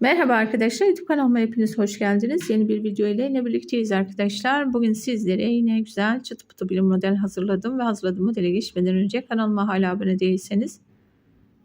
Merhaba arkadaşlar YouTube kanalıma hepiniz hoş geldiniz. Yeni bir video ile yine birlikteyiz arkadaşlar. Bugün sizlere yine güzel çıtı pıtı bir model hazırladım ve hazırladığım modele geçmeden önce kanalıma hala abone değilseniz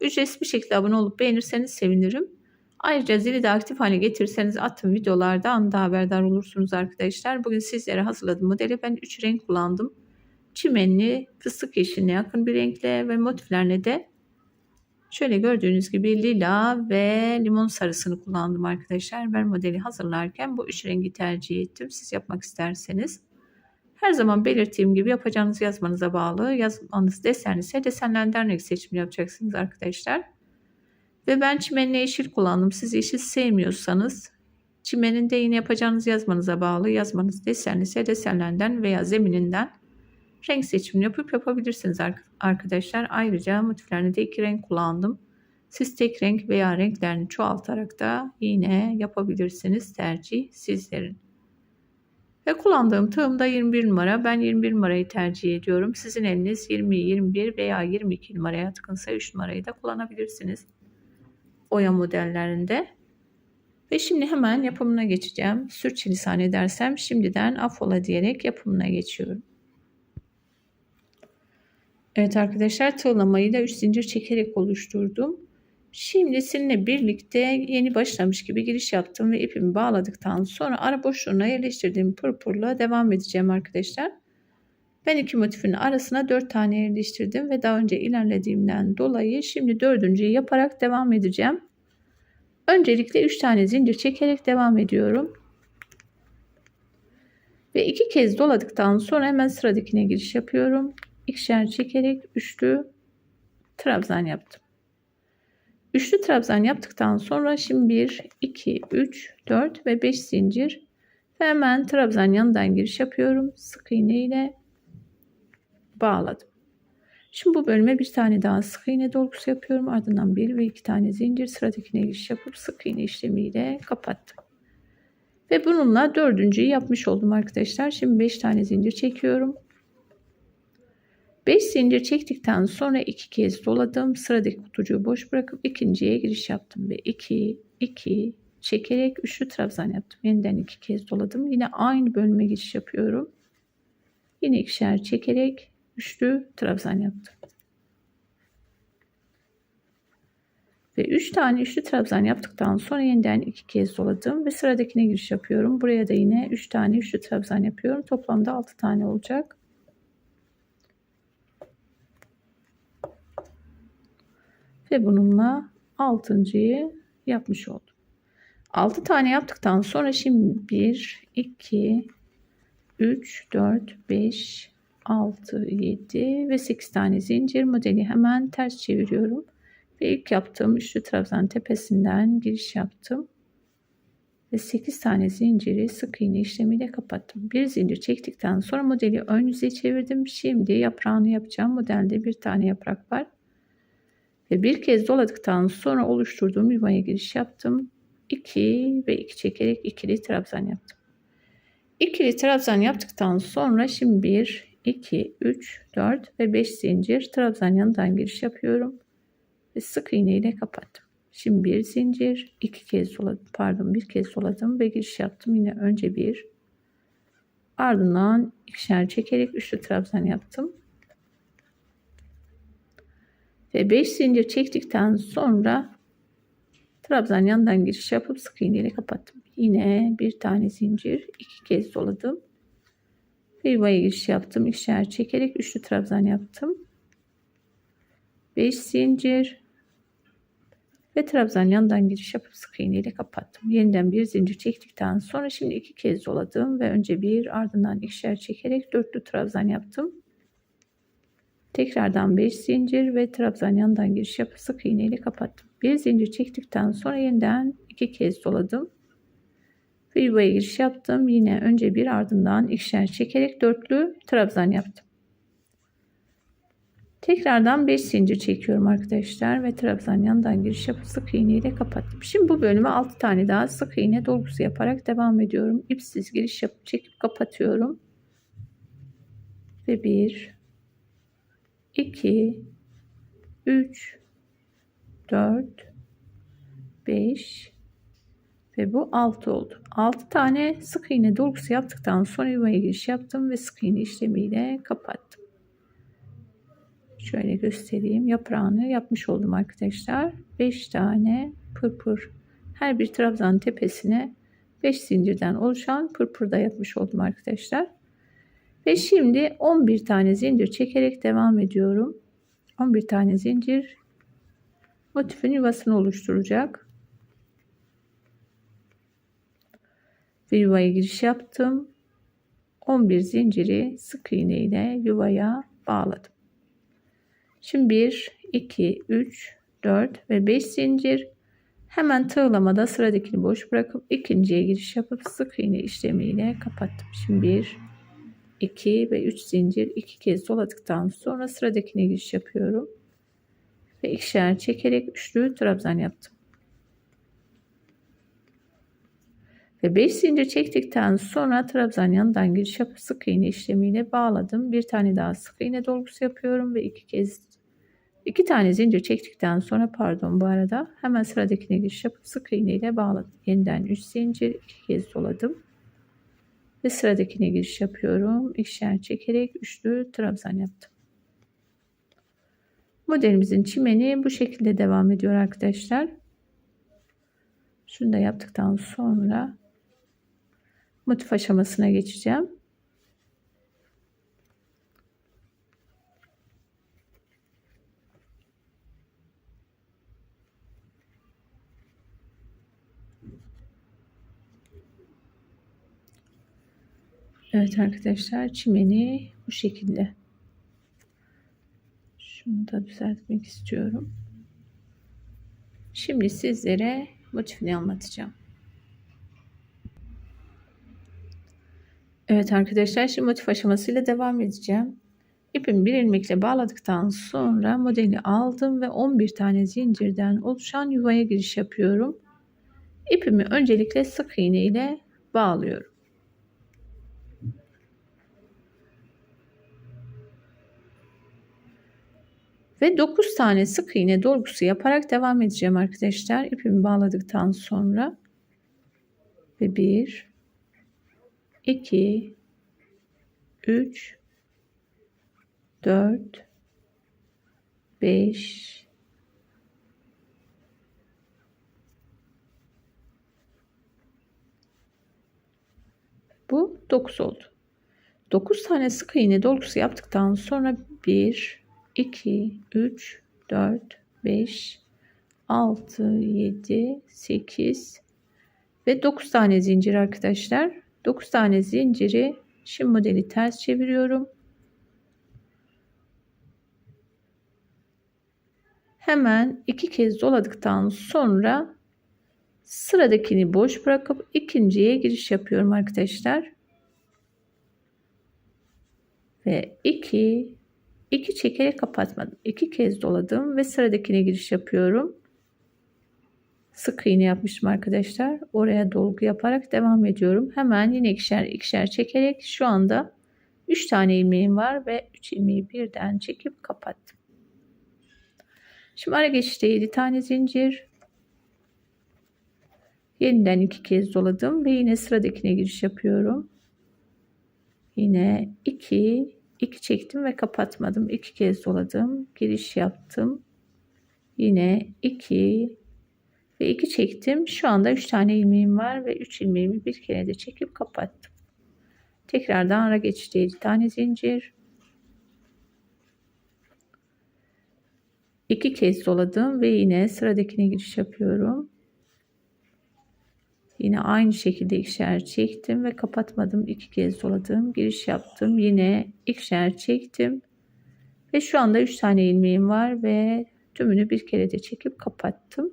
ücretsiz bir şekilde abone olup beğenirseniz sevinirim. Ayrıca zili de aktif hale getirirseniz attığım videolarda anında haberdar olursunuz arkadaşlar. Bugün sizlere hazırladığım modeli ben 3 renk kullandım. Çimenli, fıstık yeşiline yakın bir renkle ve motiflerle de Şöyle gördüğünüz gibi lila ve limon sarısını kullandım arkadaşlar. Ben modeli hazırlarken bu üç rengi tercih ettim. Siz yapmak isterseniz. Her zaman belirttiğim gibi yapacağınız yazmanıza bağlı. Yazmanız desen ise desenlerden renk seçimi yapacaksınız arkadaşlar. Ve ben çimenli yeşil kullandım. Siz yeşil sevmiyorsanız çimenin de yine yapacağınız yazmanıza bağlı. Yazmanız desen ise desenlerden veya zemininden renk seçimini yapıp yapabilirsiniz arkadaşlar. Ayrıca motiflerini de iki renk kullandım. Siz tek renk veya renklerini çoğaltarak da yine yapabilirsiniz. Tercih sizlerin. Ve kullandığım tığım da 21 numara. Ben 21 numarayı tercih ediyorum. Sizin eliniz 20, 21 veya 22 numaraya yatkınsa 3 numarayı da kullanabilirsiniz. Oya modellerinde. Ve şimdi hemen yapımına geçeceğim. Sürçülisan edersem şimdiden affola diyerek yapımına geçiyorum. Evet arkadaşlar tığlamayı da 3 zincir çekerek oluşturdum. Şimdi sizinle birlikte yeni başlamış gibi giriş yaptım ve ipimi bağladıktan sonra ara boşluğuna yerleştirdiğim pırpırla devam edeceğim arkadaşlar. Ben iki motifin arasına 4 tane yerleştirdim ve daha önce ilerlediğimden dolayı şimdi dördüncüyü yaparak devam edeceğim. Öncelikle 3 tane zincir çekerek devam ediyorum. Ve iki kez doladıktan sonra hemen sıradakine giriş yapıyorum ikişer çekerek üçlü trabzan yaptım. Üçlü trabzan yaptıktan sonra şimdi 1, 2, 3, 4 ve 5 zincir ve hemen trabzan yanından giriş yapıyorum. Sık iğne ile bağladım. Şimdi bu bölüme bir tane daha sık iğne dolgusu yapıyorum. Ardından bir ve iki tane zincir sıradakine giriş yapıp sık iğne işlemiyle kapattım. Ve bununla dördüncüyü yapmış oldum arkadaşlar. Şimdi 5 tane zincir çekiyorum. 5 zincir çektikten sonra 2 kez doladım. Sıradaki kutucuğu boş bırakıp ikinciye giriş yaptım ve 2 2 çekerek üçlü trabzan yaptım. Yeniden 2 kez doladım. Yine aynı bölüme giriş yapıyorum. Yine ikişer çekerek üçlü trabzan yaptım. Ve 3 tane üçlü trabzan yaptıktan sonra yeniden 2 kez doladım ve sıradakine giriş yapıyorum. Buraya da yine 3 tane üçlü trabzan yapıyorum. Toplamda 6 tane olacak. Ve bununla altıncıyı yapmış oldum. 6 tane yaptıktan sonra şimdi 1, 2, 3, 4, 5, 6, 7 ve 8 tane zincir modeli hemen ters çeviriyorum. Ve ilk yaptığım üçlü trabzan tepesinden giriş yaptım. Ve 8 tane zinciri sık iğne işlemiyle kapattım. Bir zincir çektikten sonra modeli ön yüze çevirdim. Şimdi yaprağını yapacağım. Modelde bir tane yaprak var. Ve bir kez doladıktan sonra oluşturduğum yuvaya giriş yaptım. 2 ve 2 çekerek ikili trabzan yaptım. İkili trabzan yaptıktan sonra şimdi 1, 2, 3, 4 ve 5 zincir trabzan yanından giriş yapıyorum. Ve sık iğne ile kapattım. Şimdi bir zincir, iki kez doladım, pardon bir kez doladım ve giriş yaptım. Yine önce bir, ardından ikişer çekerek üçlü trabzan yaptım ve 5 zincir çektikten sonra trabzan yandan giriş yapıp sık iğne ile kapattım. Yine bir tane zincir iki kez doladım. Ve yuvaya giriş yaptım. İkişer çekerek üçlü trabzan yaptım. 5 zincir ve trabzan yandan giriş yapıp sık iğne ile kapattım. Yeniden bir zincir çektikten sonra şimdi iki kez doladım ve önce bir ardından ikişer çekerek dörtlü trabzan yaptım. Tekrardan 5 zincir ve trabzan yandan giriş yapıp sık iğne ile kapattım. Bir zincir çektikten sonra yeniden iki kez doladım. Ve yuvaya giriş yaptım. Yine önce bir ardından ikişer çekerek dörtlü trabzan yaptım. Tekrardan 5 zincir çekiyorum arkadaşlar ve trabzan yandan giriş yapıp sık iğne ile kapattım. Şimdi bu bölüme 6 tane daha sık iğne dolgusu yaparak devam ediyorum. İpsiz giriş yapıp çekip kapatıyorum. Ve 1 2 3 4 5 Ve bu 6 oldu. 6 tane sık iğne dolgusu yaptıktan sonra yuvaya giriş yaptım ve sık iğne işlemiyle kapattım. Şöyle göstereyim. Yaprağını yapmış oldum arkadaşlar. 5 tane pırpır. Her bir trabzan tepesine 5 zincirden oluşan pırpır da yapmış oldum arkadaşlar. Ve şimdi 11 tane zincir çekerek devam ediyorum. 11 tane zincir motifin yuvasını oluşturacak. Ve yuvaya giriş yaptım. 11 zinciri sık iğne ile yuvaya bağladım. Şimdi 1, 2, 3, 4 ve 5 zincir. Hemen tığlamada sıradakini boş bırakıp ikinciye giriş yapıp sık iğne işlemiyle kapattım. Şimdi 1, 2 ve 3 zincir iki kez doladıktan sonra sıradakine giriş yapıyorum. Ve ikişer çekerek üçlü trabzan yaptım. Ve 5 zincir çektikten sonra trabzan yanından giriş yapıp sık iğne işlemiyle bağladım. Bir tane daha sık iğne dolgusu yapıyorum ve iki kez iki tane zincir çektikten sonra pardon bu arada hemen sıradakine giriş yapıp sık iğne ile bağladım. Yeniden 3 zincir iki kez doladım. Ve sıradakine giriş yapıyorum. İkişer çekerek üçlü trabzan yaptım. Modelimizin çimeni bu şekilde devam ediyor arkadaşlar. Şunu da yaptıktan sonra motif aşamasına geçeceğim. Evet arkadaşlar çimeni bu şekilde. Şunu da düzeltmek istiyorum. Şimdi sizlere motifini anlatacağım. Evet arkadaşlar şimdi motif aşamasıyla devam edeceğim. İpimi bir ilmekle bağladıktan sonra modeli aldım ve 11 tane zincirden oluşan yuvaya giriş yapıyorum. İpimi öncelikle sık iğne ile bağlıyorum. Ve 9 tane sık iğne dolgusu yaparak devam edeceğim arkadaşlar. İpimi bağladıktan sonra ve 1 2 3 4 5 Bu 9 oldu. 9 tane sık iğne dolgusu yaptıktan sonra 1 2 3 4 5 6 7 8 ve 9 tane zincir arkadaşlar. 9 tane zinciri şimdi modeli ters çeviriyorum. Hemen iki kez doladıktan sonra sıradakini boş bırakıp ikinciye giriş yapıyorum arkadaşlar. Ve 2 2 çekerek kapatmadım. 2 kez doladım ve sıradakine giriş yapıyorum. Sık iğne yapmıştım arkadaşlar. Oraya dolgu yaparak devam ediyorum. Hemen yine ikişer ikişer çekerek şu anda 3 tane ilmeğim var ve 3 ilmeği birden çekip kapattım. Şimdi ara geçişte 7 tane zincir. Yeniden iki kez doladım ve yine sıradakine giriş yapıyorum. Yine 2 2 çektim ve kapatmadım. 2 kez doladım. Giriş yaptım. Yine 2 ve 2 çektim. Şu anda 3 tane ilmeğim var ve 3 ilmeğimi bir kere de çekip kapattım. Tekrardan ara geçişte 7 tane zincir. 2 kez doladım ve yine sıradakine giriş yapıyorum. Yine aynı şekilde ikişer çektim ve kapatmadım. iki kez doladım. Giriş yaptım. Yine ikişer çektim. Ve şu anda 3 tane ilmeğim var ve tümünü bir kere de çekip kapattım.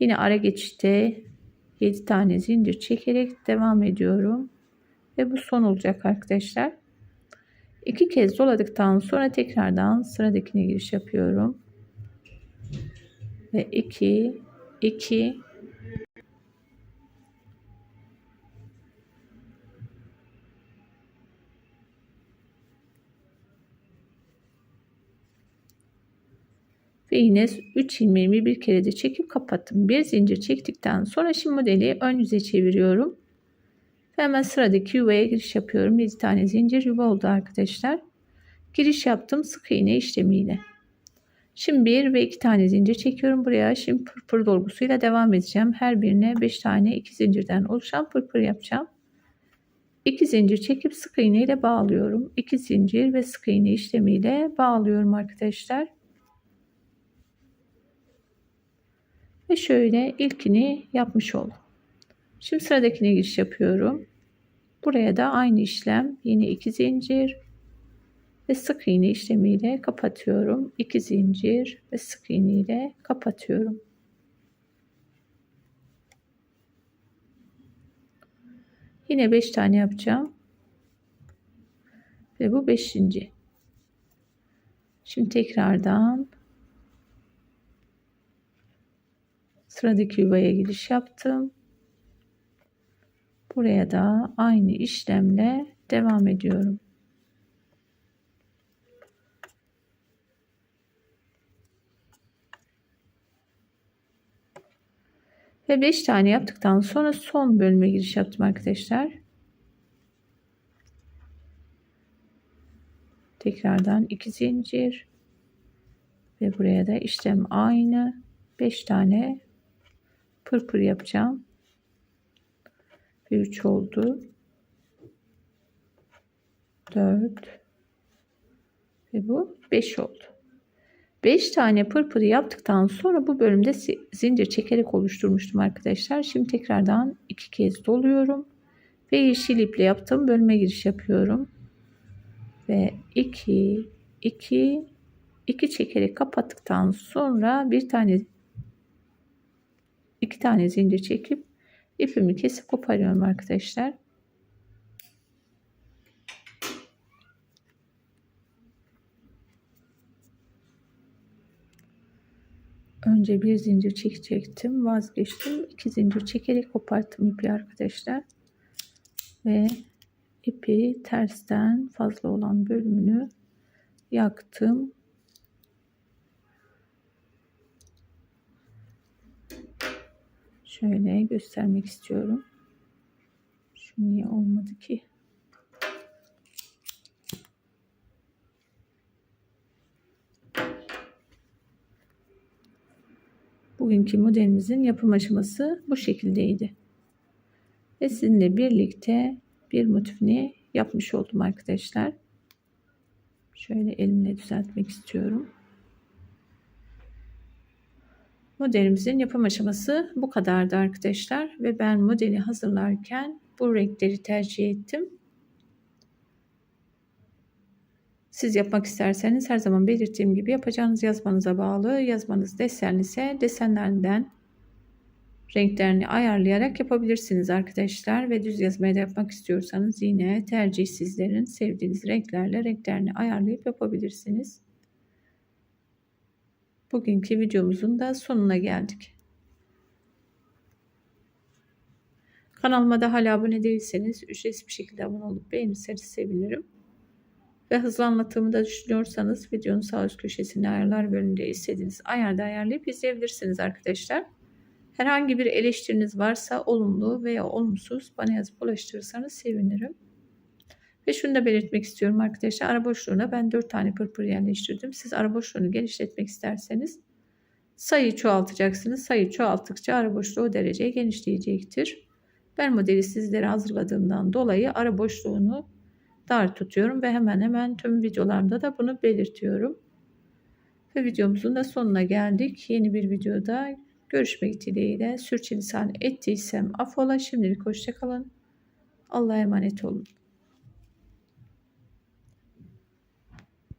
Yine ara geçişte 7 tane zincir çekerek devam ediyorum. Ve bu son olacak arkadaşlar. İki kez doladıktan sonra tekrardan sıradakine giriş yapıyorum. Ve 2 2 Ve yine 3 ilmeğimi bir kere de çekip kapattım. Bir zincir çektikten sonra şimdi modeli ön yüze çeviriyorum. Ve hemen sıradaki yuvaya giriş yapıyorum. 7 tane zincir yuva oldu arkadaşlar. Giriş yaptım sık iğne işlemiyle. Şimdi bir ve iki tane zincir çekiyorum buraya. Şimdi pırpır dolgusuyla devam edeceğim. Her birine 5 tane iki zincirden oluşan pırpır yapacağım. 2 zincir çekip sık iğne ile bağlıyorum. 2 zincir ve sık iğne işlemiyle bağlıyorum arkadaşlar. Ve şöyle ilkini yapmış oldum. Şimdi sıradakine giriş yapıyorum. Buraya da aynı işlem. Yine 2 zincir ve sık iğne işlemiyle kapatıyorum. 2 zincir ve sık iğne ile kapatıyorum. Yine 5 tane yapacağım. Ve bu 5. Şimdi tekrardan sıradaki yuvaya giriş yaptım. Buraya da aynı işlemle devam ediyorum. Ve 5 tane yaptıktan sonra son bölüme giriş yaptım arkadaşlar. Tekrardan 2 zincir ve buraya da işlem aynı 5 tane pırpır yapacağım. 3 oldu. 4 ve bu 5 oldu. 5 tane pırpırı yaptıktan sonra bu bölümde zincir çekerek oluşturmuştum arkadaşlar. Şimdi tekrardan iki kez doluyorum. Ve yeşil iple yaptığım bölüme giriş yapıyorum. Ve 2 2 2 çekerek kapattıktan sonra bir tane iki tane zincir çekip ipimi kesip koparıyorum arkadaşlar. Önce bir zincir çekecektim. Vazgeçtim. İki zincir çekerek koparttım ipi arkadaşlar. Ve ipi tersten fazla olan bölümünü yaktım. Şöyle göstermek istiyorum. Şu niye olmadı ki? Bugünkü modelimizin yapım aşaması bu şekildeydi. Ve sizinle birlikte bir motifini yapmış oldum arkadaşlar. Şöyle elimle düzeltmek istiyorum. Modelimizin yapım aşaması bu kadardı arkadaşlar. Ve ben modeli hazırlarken bu renkleri tercih ettim. Siz yapmak isterseniz her zaman belirttiğim gibi yapacağınız yazmanıza bağlı. Yazmanız desenli ise desenlerden renklerini ayarlayarak yapabilirsiniz arkadaşlar. Ve düz yazmaya da yapmak istiyorsanız yine tercih sizlerin sevdiğiniz renklerle renklerini ayarlayıp yapabilirsiniz. Bugünkü videomuzun da sonuna geldik. Kanalıma da hala abone değilseniz ücretsiz bir şekilde abone olup beğenirseniz sevinirim ve hızlı anlatımı da düşünüyorsanız videonun sağ üst köşesinde ayarlar bölümünde istediğiniz ayarda ayarlayıp izleyebilirsiniz arkadaşlar. Herhangi bir eleştiriniz varsa olumlu veya olumsuz bana yazıp ulaştırırsanız sevinirim. Ve şunu da belirtmek istiyorum arkadaşlar. Ara boşluğuna ben 4 tane pırpır yerleştirdim. Siz ara boşluğunu genişletmek isterseniz sayı çoğaltacaksınız. Sayı çoğalttıkça ara boşluğu o dereceye genişleyecektir. Ben modeli sizlere hazırladığımdan dolayı ara boşluğunu dar tutuyorum ve hemen hemen tüm videolarımda da bunu belirtiyorum. Ve videomuzun da sonuna geldik. Yeni bir videoda görüşmek dileğiyle. Sürçülisan ettiysem affola. Şimdilik hoşçakalın. Allah'a emanet olun.